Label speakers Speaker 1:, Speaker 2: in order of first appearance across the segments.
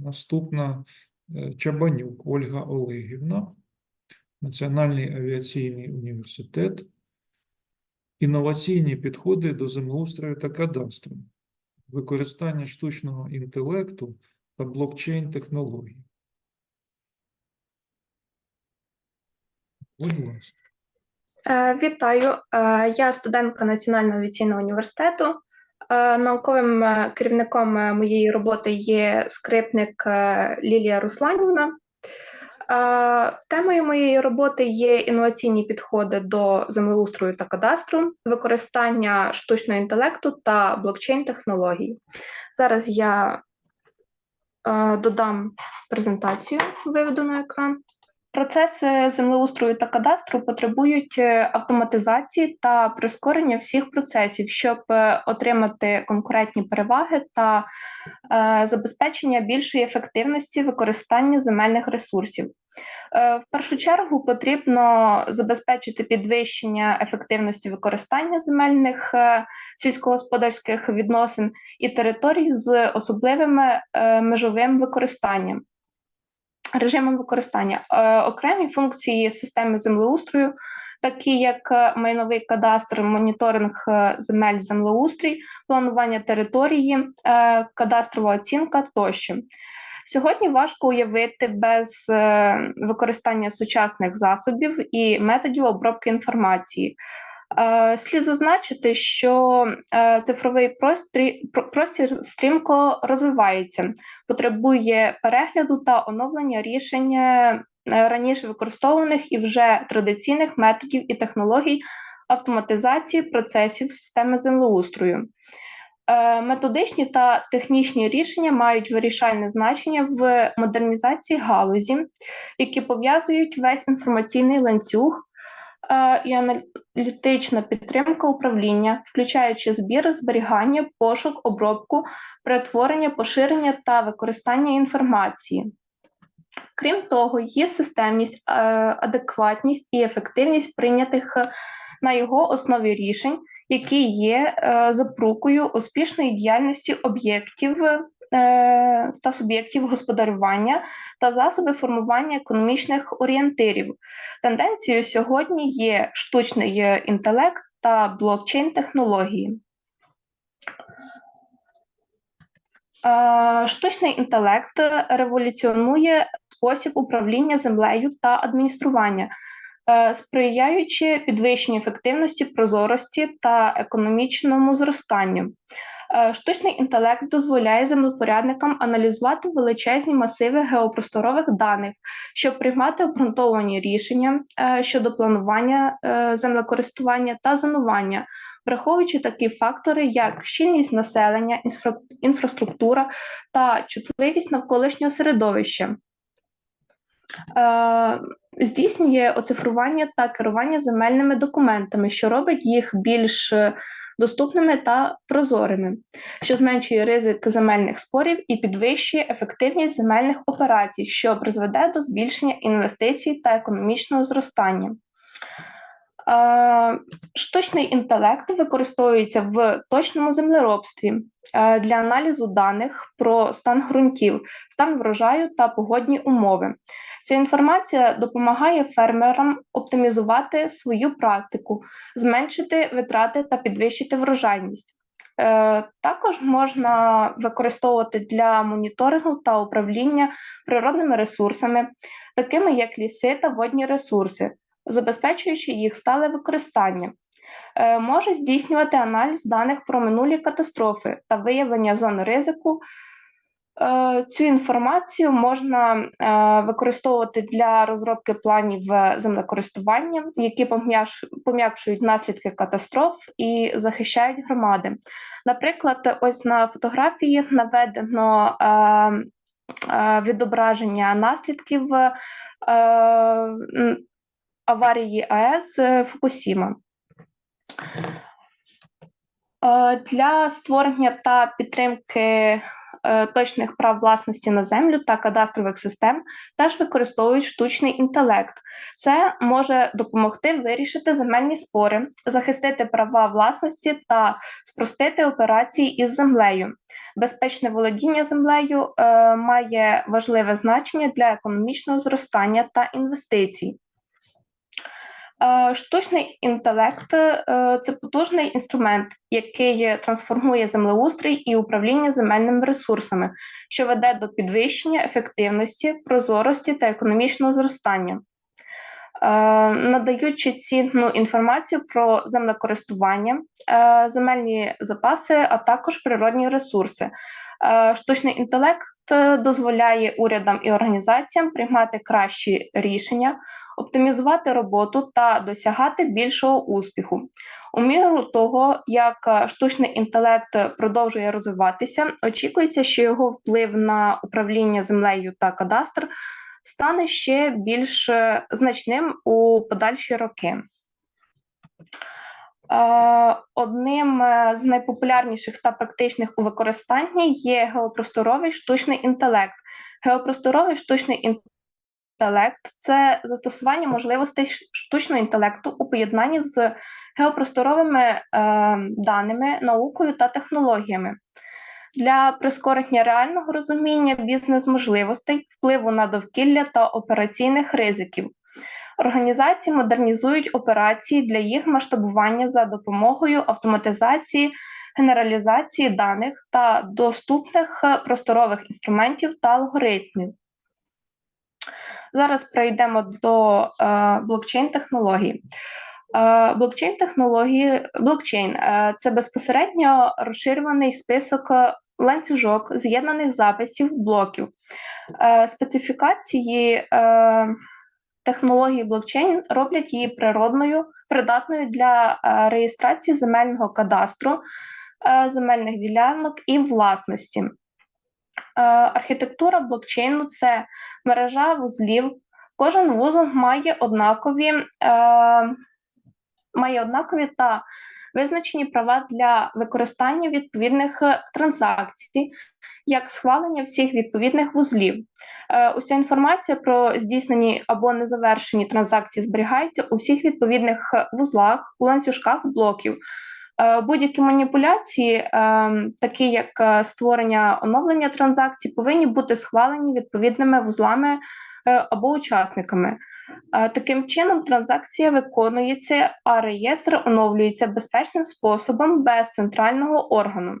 Speaker 1: Наступна е, Чабанюк Ольга Олегівна, Національний авіаційний університет, інноваційні підходи до землеустрою та кадастру, використання штучного інтелекту та блокчейн-технологій. Будь ласка.
Speaker 2: Е, Вітаю, Е, я студентка Національного авіаційного університету. Е, Науковим е, керівником е, моєї роботи є скрипник Лілія Русланівна. Темою моєї роботи є інноваційні підходи до землеустрою та кадастру, використання штучного інтелекту та блокчейн-технологій. Зараз я додам презентацію, виведу на екран. Процеси землеустрою та кадастру потребують е, автоматизації та прискорення всіх процесів, щоб е, отримати конкурентні переваги та е, забезпечення більшої ефективності використання земельних ресурсів. В першу чергу потрібно забезпечити підвищення ефективності використання земельних сільськогосподарських відносин і територій з особливими е, межовим використанням режимом використання. Е, окремі функції системи землеустрою, такі як е, майновий кадастр, моніторинг е, земель землеустрій, планування території, кадастрова оцінка тощо. Сьогодні важко уявити без використання сучасних засобів і методів обробки інформації. Е, Слід зазначити, що е, цифровий простір, простір стрімко розвивається, потребує перегляду та оновлення рішень е, раніше використовуваних і вже традиційних методів і технологій автоматизації процесів системи землеустрою. Методичні та технічні рішення мають вирішальне значення в модернізації галузі, які пов'язують весь інформаційний ланцюг і аналітична підтримка управління, включаючи збір, зберігання, пошук, обробку, перетворення, поширення та використання інформації. Крім того, є системність, е, адекватність і ефективність прийнятих е, на його основі рішень, які є е, запрукою успішної діяльності об'єктів е, та суб'єктів господарювання та засоби формування економічних орієнтирів. Тенденцією сьогодні є штучний е, інтелект та блокчейн-технології. Е, Штучний інтелект революціонує спосіб управління землею та адміністрування, е, сприяючи підвищенню ефективності, прозорості та економічному зростанню. Е, Штучний інтелект дозволяє землепорядникам аналізувати величезні масиви геопросторових даних, щоб приймати обґрунтовані рішення е, щодо планування е, землекористування та зонування, враховуючи такі фактори, як щільність населення, інфра- інфраструктура та чутливість навколишнього середовища. Здійснює оцифрування та керування земельними документами, що робить їх більш доступними та прозорими, що зменшує ризик земельних спорів і підвищує ефективність земельних операцій, що призведе до збільшення інвестицій та економічного зростання. Е, Штучний інтелект використовується в точному землеробстві е, для аналізу даних про стан ґрунтів, стан врожаю та погодні умови. Ця інформація допомагає фермерам оптимізувати свою практику, зменшити витрати та підвищити врожайність. Е, Також можна використовувати для моніторингу та управління природними ресурсами, такими як ліси та водні ресурси, забезпечуючи їх стале використання. Е, Може здійснювати аналіз даних про минулі катастрофи та виявлення зон ризику. Е, Цю інформацію можна е, використовувати для розробки планів е, землекористування, які пом'якшують наслідки катастроф і захищають громади. Наприклад, ось на фотографії наведено відображення наслідків аварії АЕС Фукусіма. Для створення та підтримки точних прав власності на землю та кадастрових систем теж використовують штучний інтелект. Це може допомогти вирішити земельні спори, захистити права власності та спростити операції із землею. безпечне володіння землею е, має важливе значення для економічного зростання та інвестицій. Е, Штучний інтелект е, це потужний інструмент, який трансформує землеустрій і управління земельними ресурсами, що веде до підвищення ефективності, прозорості та економічного зростання. Е, Надаючи цінну інформацію про землекористування, земельні запаси, а також природні ресурси. Е, Штучний інтелект е, дозволяє урядам і організаціям приймати кращі рішення, оптимізувати роботу та досягати більшого успіху. У міру того, як е, штучний інтелект продовжує розвиватися, очікується, що його вплив на управління землею та кадастр стане ще більш значним у подальші роки. Е, Одним е, з найпопулярніших та практичних у використанні є геопросторовий штучний інтелект. Геопросторовий штучний інтелект це застосування можливостей штучного інтелекту у поєднанні з геопросторовими е, даними, наукою та технологіями для прискорення реального розуміння бізнес-можливостей, впливу на довкілля та операційних ризиків. Організації модернізують операції для їх масштабування за допомогою автоматизації, генералізації даних та доступних е, просторових інструментів та алгоритмів. Зараз перейдемо до е, блокчейн-технологій. Е, Блокчейн-технології, блокчейн е, це безпосередньо розширюваний список е, ланцюжок з'єднаних записів блоків. Е, Специфікації е, технології блокчейн роблять її природною, придатною для е, реєстрації земельного кадастру, е, земельних ділянок і власності. Е, Архітектура блокчейну це мережа вузлів. Кожен вузол має однакові, має однакові та визначені права для використання відповідних транзакцій, як схвалення всіх відповідних вузлів. Е, Уся інформація про здійснені або незавершені транзакції зберігається у всіх відповідних е, вузлах, у ланцюжках блоків. Е, Будь-які маніпуляції, такі як створення оновлення транзакцій, повинні бути схвалені відповідними вузлами або учасниками. Таким чином, транзакція виконується, а реєстр оновлюється безпечним способом без центрального органу.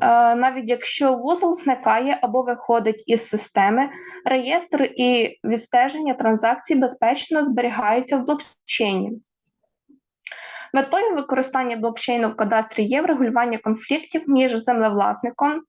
Speaker 2: Е, Навіть якщо вузол зникає або виходить із системи, реєстр і відстеження транзакцій безпечно зберігаються в блокчейні. Метою використання блокчейну в кадастрі є врегулювання конфліктів між землевласником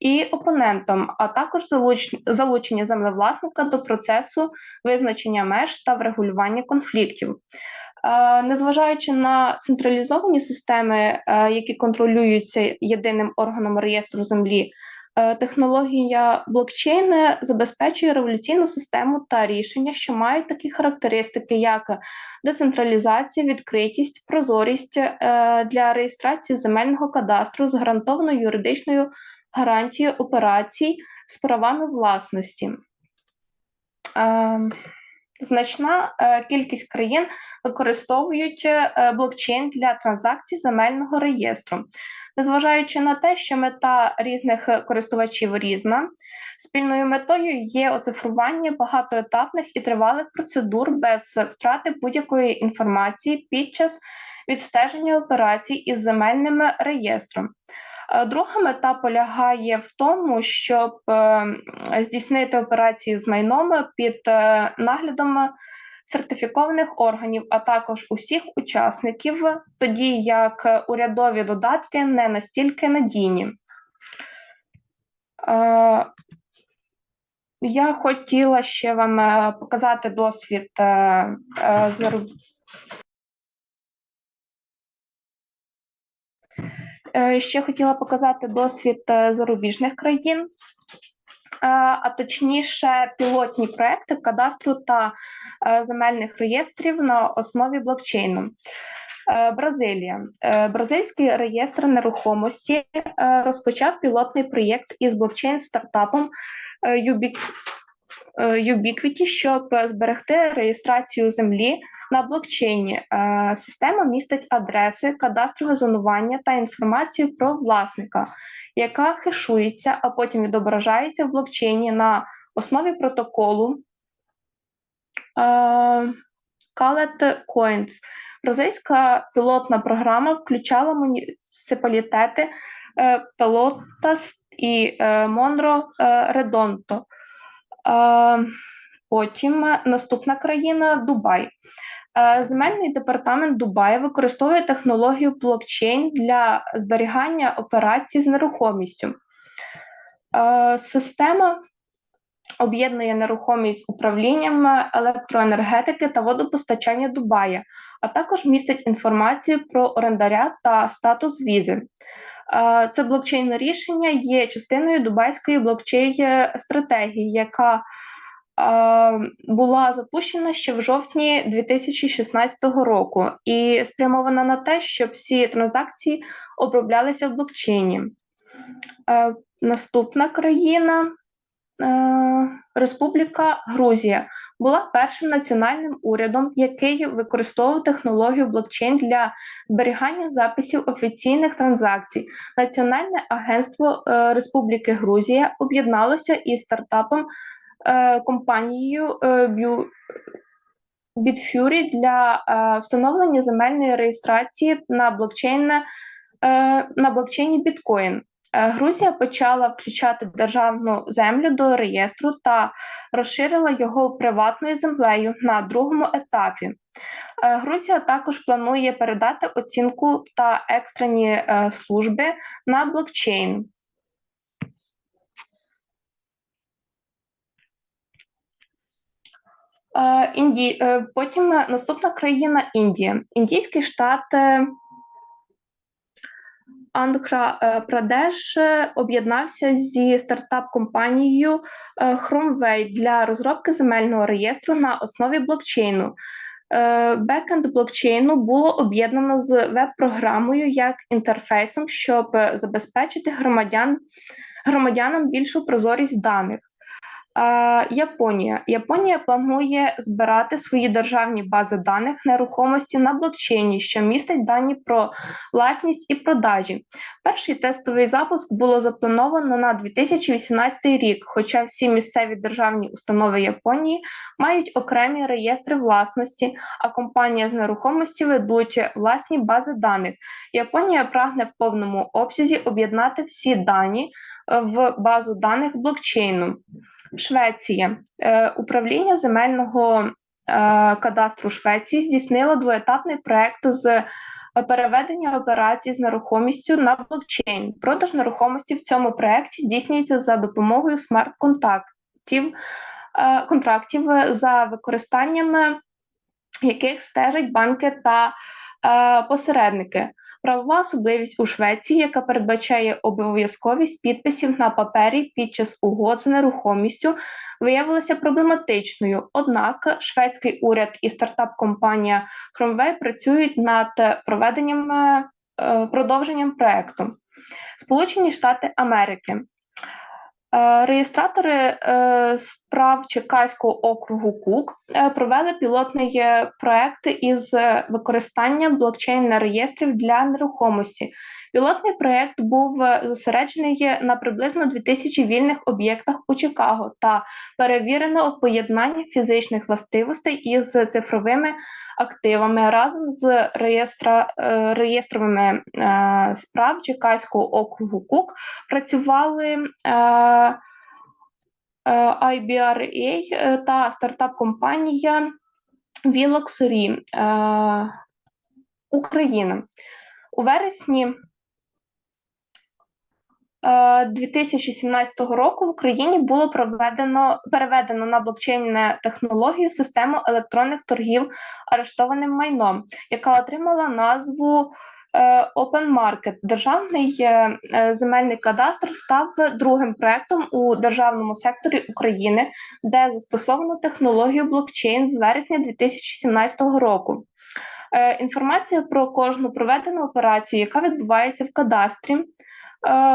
Speaker 2: і опонентом, а також залучення землевласника до процесу визначення меж та врегулювання конфліктів. Е, Незважаючи на централізовані системи, е, які контролюються єдиним органом реєстру землі, е, технологія блокчейн забезпечує революційну систему та рішення, що мають такі характеристики, як децентралізація, відкритість, прозорість для реєстрації земельного кадастру з гарантованою юридичною гарантією операцій з правами власності. Значна е, кількість країн використовують е, блокчейн для транзакцій земельного реєстру. Незважаючи на те, що мета різних користувачів різна, спільною метою є оцифрування багатоетапних і тривалих процедур без втрати будь-якої інформації під час відстеження операцій із земельним реєстром. Е, Друга мета полягає в тому, щоб е, здійснити операції з майном під е, наглядом сертифікованих органів, а також усіх учасників, тоді як урядові додатки не настільки надійні. Я хотіла ще вам показати досвід е, Ще хотіла показати досвід е, зарубіжних країн, е, а точніше, пілотні проекти кадастру та е, земельних реєстрів на основі блокчейну. Е, Бразилія. Е, Бразильський реєстр нерухомості е, розпочав пілотний проєкт із блокчейн-стартапом е, Ubiq- е, Ubiquity, щоб зберегти реєстрацію землі на блокчейні. Е, Система містить адреси, кадастрове зонування та інформацію про власника, яка хешується, а потім відображається в блокчейні на основі протоколу Callet Coins. Бразильська пілотна програма включала муніципалітети Пелотас і Монро е, Редонто. Е, Потім наступна країна Дубай. Е, Земельний департамент Дубаю використовує технологію блокчейн для зберігання операцій з нерухомістю. Е, Система об'єднує нерухомість управлінням електроенергетики та водопостачання Дубая, а також містить інформацію про орендаря та статус візи. Е, Це блокчейн рішення є частиною дубайської блокчейн стратегії, яка була запущена ще в жовтні 2016 року і спрямована на те, щоб всі транзакції оброблялися в блокчейні. Е, Наступна країна е, Республіка Грузія була першим національним урядом, який використовував технологію блокчейн для зберігання записів офіційних транзакцій. Національне агентство е, Республіки Грузія об'єдналося із стартапом компанією е, Bitfury для е, встановлення земельної реєстрації на блокчейн е, на блокчейні. Е, Грузія почала включати державну землю до реєстру та розширила його приватною землею на другому етапі. Е, Грузія також планує передати оцінку та екстрені е, служби на блокчейн. Інді... е, Потім е, наступна країна Індія. Індійський штат е, Андхра е, Прадеш е, об'єднався зі стартап-компанією е, Chromeway для розробки земельного реєстру на основі блокчейну. Е, Бекенд блокчейну було об'єднано з веб-програмою як інтерфейсом, щоб е, забезпечити громадян, громадянам більшу прозорість даних. Японія. Японія планує збирати свої державні бази даних нерухомості на блокчейні, що містить дані про власність і продажі. Перший тестовий запуск було заплановано на 2018 рік, хоча всі місцеві державні установи Японії мають окремі реєстри власності, а компанії з нерухомості ведуть власні бази даних. Японія прагне в повному обсязі об'єднати всі дані в базу даних блокчейну. Швеція. Е, Управління земельного е, кадастру Швеції здійснило двоетапний проект з переведення операцій з нерухомістю на блокчейн. Продаж нерухомості в цьому проекті здійснюється за допомогою смарт-контактів е, контрактів за використанням яких стежать банки та посередники. Правова особливість у Швеції, яка передбачає обов'язковість підписів на папері під час угод з нерухомістю, виявилася проблематичною. Однак шведський уряд і стартап-компанія Хромвей працюють над проведенням е, продовженням проекту. Сполучені Штати Америки. Е, Реєстратори е, справ Черкаського округу КУК е, провели пілотний проект із використання блокчейн блокчейн-реєстрів для нерухомості. Пілотний проект був е, зосереджений на приблизно 2000 вільних об'єктах у Чикаго та перевірено поєднання фізичних властивостей із цифровими активами разом з реєстра, е, реєстровими е, справ Чикаського округу КУК працювали е, е, IBRA та стартап-компанія е, Україна. У вересні 2017 року в Україні було проведено переведено на блокчейн технологію систему електронних торгів арештованим майном, яка отримала назву е, Open Market. Державний е, е, земельний кадастр став другим проектом у державному секторі України, де застосовано технологію блокчейн з вересня 2017 року. Е, Інформація про кожну проведену операцію, яка відбувається в кадастрі, е,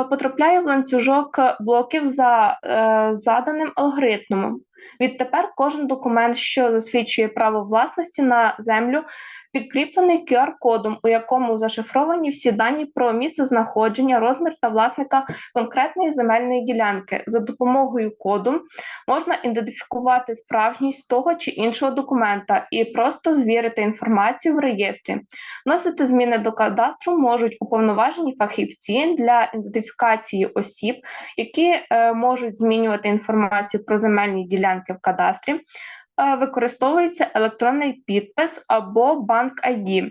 Speaker 2: потрапляє в ланцюжок блоків за е, заданим алгоритмом. Відтепер кожен документ, що засвідчує право власності на землю, підкріплений QR-кодом, у якому зашифровані всі дані про місце знаходження, розмір та власника конкретної земельної ділянки. За допомогою коду можна ідентифікувати справжність того чи іншого документа і просто звірити інформацію в реєстрі. Вносити зміни до кадастру можуть уповноважені фахівці для ідентифікації осіб, які е, можуть змінювати інформацію про земельні ділянки в кадастрі. Е, використовується електронний підпис або банк ID.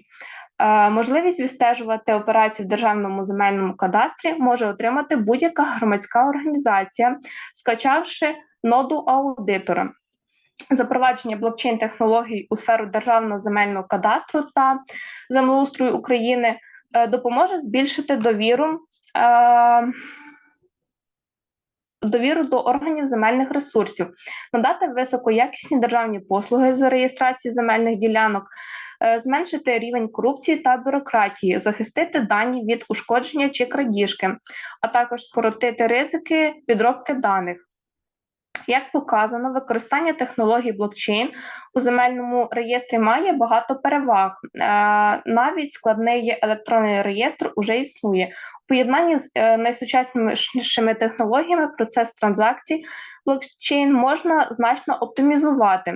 Speaker 2: Е, Можливість відстежувати операції в державному земельному кадастрі може отримати будь-яка громадська організація, скачавши ноду аудитора. Запровадження блокчейн-технологій у сферу державного земельного кадастру та землеустрою України е, допоможе збільшити довіру. Довіру до органів земельних ресурсів, надати високоякісні державні послуги з реєстрації земельних ділянок, е, зменшити рівень корупції та бюрократії, захистити дані від ушкодження чи крадіжки, а також скоротити ризики підробки даних. Як показано, використання технологій блокчейн у земельному реєстрі має багато переваг. Е, Навіть складний електронний реєстр уже існує. У поєднанні з е, найсучаснішими технологіями процес транзакцій блокчейн можна значно оптимізувати.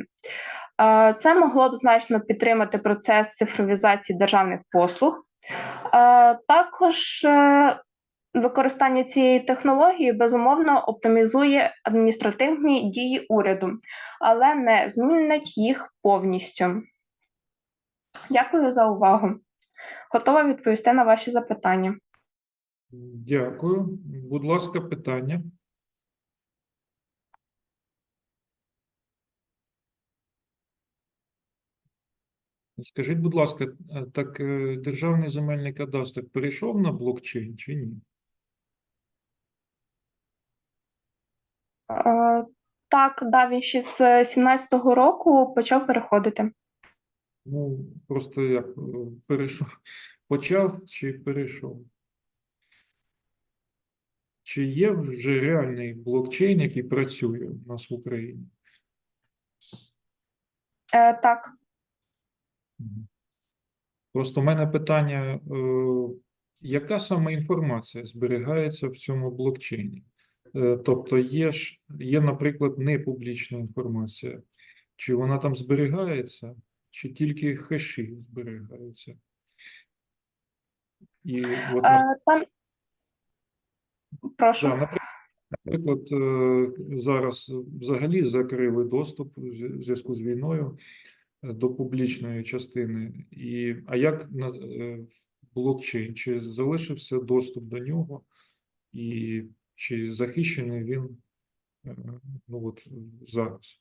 Speaker 2: Е, Це могло б значно підтримати процес цифровізації державних послуг. Також Використання цієї технології безумовно оптимізує адміністративні дії уряду, але не змінить їх повністю. Дякую за увагу. Готова відповісти на ваші запитання.
Speaker 1: Дякую. Будь ласка, питання. Скажіть, будь ласка, е, так е, Державний земельний кадастр перейшов на блокчейн чи ні?
Speaker 2: Так, да, він ще з 17-го року почав переходити.
Speaker 1: Ну, просто як е, перейшов, почав чи перейшов? Чи є вже реальний блокчейн, який працює у нас в Україні?
Speaker 2: Е, Так,
Speaker 1: Просто в мене питання, е, яка саме інформація зберігається в цьому блокчейні? Е, Тобто є ж, є, наприклад, непублічна інформація. Чи вона там зберігається, чи тільки хеші зберігаються? І от,
Speaker 2: е, там прошу.
Speaker 1: да, наприклад, е, зараз взагалі закрили доступ в зв'язку з війною до публічної частини. І, а як на блокчейн? Чи залишився доступ до нього, і чи захищений він е, ну, от, зараз?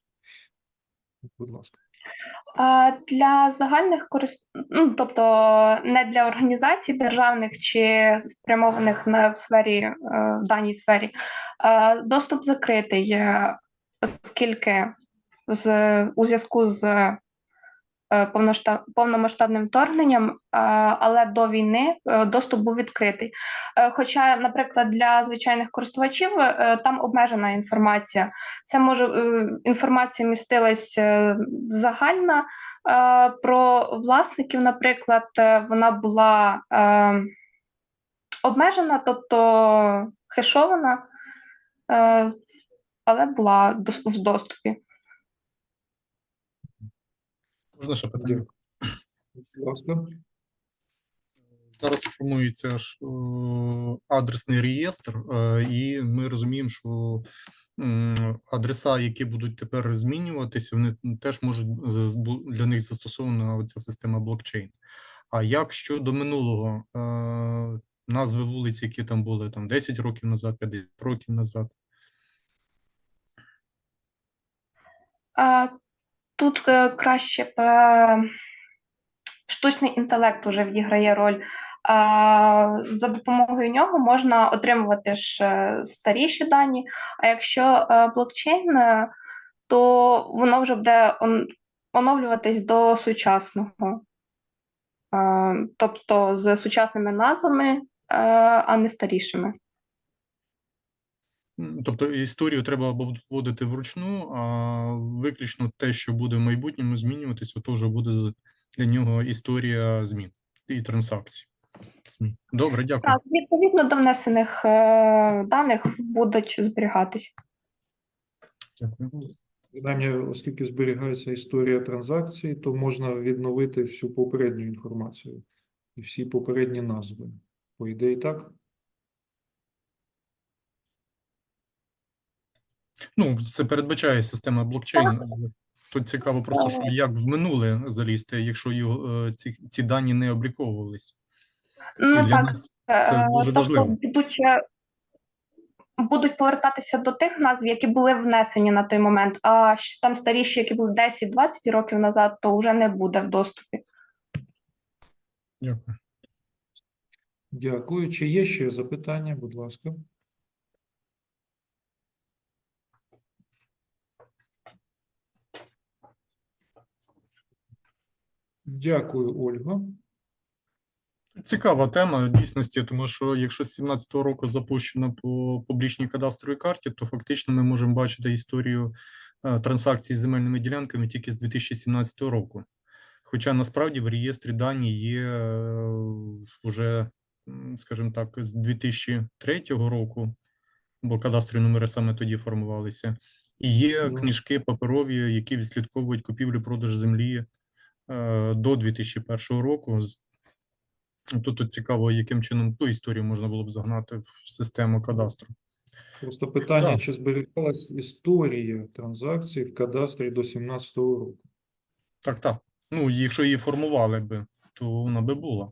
Speaker 1: Будь ласка.
Speaker 2: Для загальних корист... ну, тобто не для організацій державних чи спрямованих на в сфері е, в даній сфері, доступ закритий, е, оскільки з у зв'язку з повномасштабним вторгненням, е, але до війни е, доступ був відкритий. Е, Хоча, наприклад, для звичайних користувачів е, там обмежена інформація. Це може е, інформація містилась е, загальна е, про власників, наприклад, е, вона була е, обмежена, тобто хешована, е, але була в доступі.
Speaker 3: Можна ще питання? Зараз формується ж е, адресний реєстр, е, і ми розуміємо, що адреса, які будуть тепер змінюватися, вони теж можуть е, для них застосована оця система блокчейн. А як щодо минулого назви вулиць, які там були там 10 років назад, 50 років назад?
Speaker 2: Тут е, краще б е, штучний інтелект вже відіграє роль. За допомогою нього можна отримувати ж е, старіші дані. А якщо блокчейн, то воно вже буде оновлюватись до сучасного, тобто з сучасними назвами, а не старішими.
Speaker 3: Тобто історію треба або вводити вручну, а виключно те, що буде в майбутньому змінюватися, то вже буде для нього історія змін і транзакцій. Добре, дякую.
Speaker 2: Так, відповідно до внесених е, даних будуть зберігатись.
Speaker 3: дякую.
Speaker 1: Принаймні, оскільки зберігається історія транзакцій, то можна відновити всю попередню інформацію і всі попередні назви. По ідеї, так?
Speaker 3: Ну, це передбачає система блокчейн. Тут цікаво просто, що як в минуле залізти, якщо його, е, ці, ці дані не обліковувались.
Speaker 2: Ну
Speaker 3: для
Speaker 2: так,
Speaker 3: нас це
Speaker 2: е,
Speaker 3: дуже
Speaker 2: тобто
Speaker 3: важливо.
Speaker 2: будуть, е, будуть повертатися до тих назв, які були внесені на той момент, а там старіші, які були 10-20 років назад, то вже не буде в доступі.
Speaker 3: Дякую.
Speaker 1: Дякую. Чи є ще запитання, будь ласка? Дякую, Ольга.
Speaker 3: Цікава тема в дійсності, тому що якщо з 17-го року запущено по публічній кадастровій карті, то фактично ми можемо бачити історію е, транзакцій з земельними ділянками тільки з 2017 року. Хоча насправді в реєстрі дані є е, вже, скажімо так, з 2003 року, бо кадастрові номери саме тоді формувалися, і є книжки паперові, які відслідковують купівлю-продаж землі е, до 2001 року. Тут, тут цікаво, яким чином ту історію можна було б загнати в систему кадастру.
Speaker 1: Просто питання,
Speaker 3: Так.
Speaker 1: чи зберігалась історія транзакцій в кадастрі до 17-го року?
Speaker 3: Так, так. Ну, якщо її формували би, то вона би була.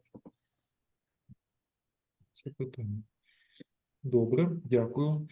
Speaker 1: Це питання. Добре, дякую.